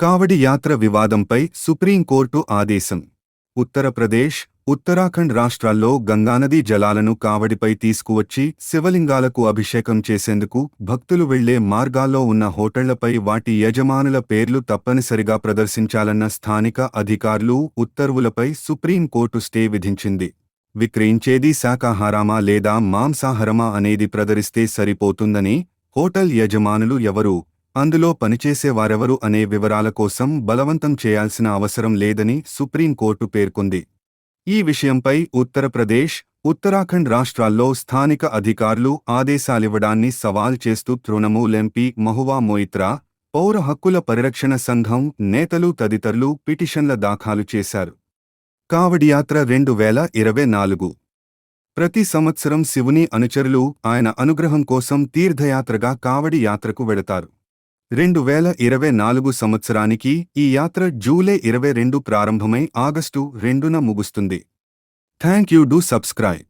కావడి యాత్ర వివాదంపై సుప్రీంకోర్టు ఆదేశం. ఉత్తరప్రదేశ్ ఉత్తరాఖండ్ రాష్ట్రాల్లో గంగానదీ జలాలను కావడిపై తీసుకువచ్చి శివలింగాలకు అభిషేకం చేసేందుకు భక్తులు వెళ్ళే మార్గాల్లో ఉన్న హోటళ్ళపై వాటి యజమానుల పేర్లు తప్పనిసరిగా ప్రదర్శించాలన్న స్థానిక అధికారులు ఉత్తర్వులపై సుప్రీంకోర్టు స్టే విధించింది. విక్రయించేది శాకాహారమా లేదా మాంసాహారమా అనేది ప్రదరిస్తే సరిపోతుందని హోటల్ యజమానులు ఎవరు అందులో పనిచేసేవారెవరు అనే వివరాల కోసం బలవంతం చేయాల్సిన అవసరం లేదని సుప్రీంకోర్టు పేర్కొంది. ఈ విషయంపై ఉత్తరప్రదేశ్ ఉత్తరాఖండ్ రాష్ట్రాల్లో స్థానిక అధికారులు ఆదేశాలివ్వడాన్ని సవాల్ చేస్తూ తృణమూల్ ఎంపీ మహువా మొయిత్రా పౌర హక్కుల పరిరక్షణ సంఘం నేతలు తదితరులు పిటిషన్ల దాఖలు చేశారు. కావడియాత్ర రెండు వేల ఇరవై నాలుగు. ప్రతి సంవత్సరం శివుని అనుచరులు ఆయన అనుగ్రహం కోసం తీర్థయాత్రగా కావడి యాత్రకు వెడతారు. రెండు వేల ఇరవై నాలుగు సంవత్సరానికి ఈ యాత్ర జూలై ఇరవై రెండు ప్రారంభమై ఆగస్టు రెండున ముగుస్తుంది. Thank you do subscribe.